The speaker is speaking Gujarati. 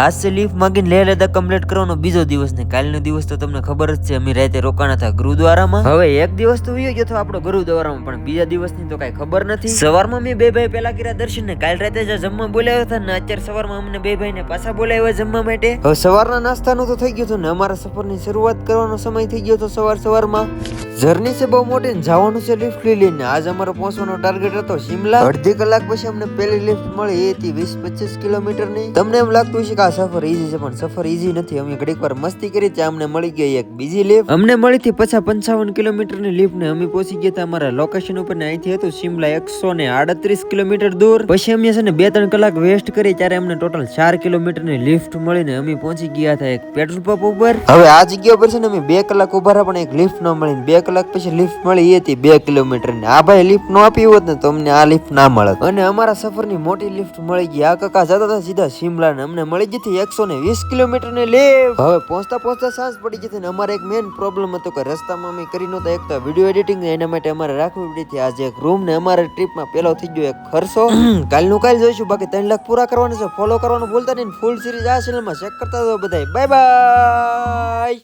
આજ છે લીફ માગીને લેહ લદ્દાખ કમ્પ્લીટ કરવાનો બીજો દિવસ ને કાલનો દિવસ તો તમને ખબર જ છે અમે રાતે રોકાણા હતા ગુરુદ્વારામાં. હવે એક દિવસ તો વયો ગયો હતો આપણો ગુરુદ્વારામાં પણ બીજા દિવસની તો કઈ ખબર નથી. સવારમાં મેં બે ભાઈ પેલા કર્યા દર્શન ને કાલ રાતે જ જમવા બોલાવ્યા હતા ને અત્યારે સવારમાં અમને બે ભાઈને પાછા બોલાવ્યા જમવા માટે. હવે સવારના નાસ્તાનું તો થઈ ગયું હતું ને અમારા સફરની શરૂઆત કરવાનો સમય થઈ ગયો હતો સવાર સવારમાં. જર્ની છે બહુ મોટી ને જવાનું છે લિફ્ટ લઈ લઈને. આજ અમારો પહોંચવાનો ટાર્ગેટ હતો શિમલા. અડધી કલાક પછી અમને પહેલી લિફ્ટ મળી. એ હતી વીસ પચીસ કિલોમીટરની તમને એમ લાગતું છે કે આ સફર ઈઝી છે પણ સફર ઈઝી નથી. અમે ઘડીક વાર મસ્તી કરી ત્યાં અમને મળી ગઈ એક બીજી લિફ્ટ અમને મળી હતી પછા પંચાવન કિલોમીટરની લિફ્ટ ને અમે પહોંચી ગયા હતા અમારા લોકેશન ઉપર ને અહીંથી હતું શિમલા એકસો ને આડત્રીસ કિલોમીટર દૂર. પછી અમે છે ને બે ત્રણ કલાક વેસ્ટ કરી ત્યારે અમને ટોટલ ચાર કિલોમીટરની લિફ્ટ મળીને અમે પહોંચી ગયા હતા એક પેટ્રોલ પંપ ઉપર. હવે આ જગ્યા ઉપર છે ને અમે બે કલાક ઊભા રહ્યા પણ એક લિફ્ટ ન મળી બે કલાક પછી લિફ્ટ મળી એ હતી બે કિલોમીટર ને આ ભાઈ લિફ્ટ નો આપી હોત ને તો અમને આ લિફ્ટ ના મળત. અને અમારા સફરની મોટી લિફ્ટ મળી ગઈ. આ કાકા જતા હતા સીધા શિમલા ને અમને મળી ગઈ હતી એકસો ને વીસ કિલોમીટર ને લે હવે પહોંચતા પહોંચતા સાંજ પડી જતી ને અમારે એક મેન પ્રોબ્લેમ હતો કે રસ્તામાં અમે કરી નહોતા એક તો વીડિયો એડિટિંગ એના માટે અમારે રાખવી પડી હતી. આજે એક રૂમ ને અમારે ટ્રીપમાં પેલો થઈ ગયો એક ખર્ચો. કાલનું કાલ જોઈશું બાકી ત્રણ લાખ પૂરા કરવાના છે. ફોલો કરવાનું ભૂલતા નહીં ફૂલ સિરીઝ આ ચેનલમાં ચેક કરતા બધા બાય બાય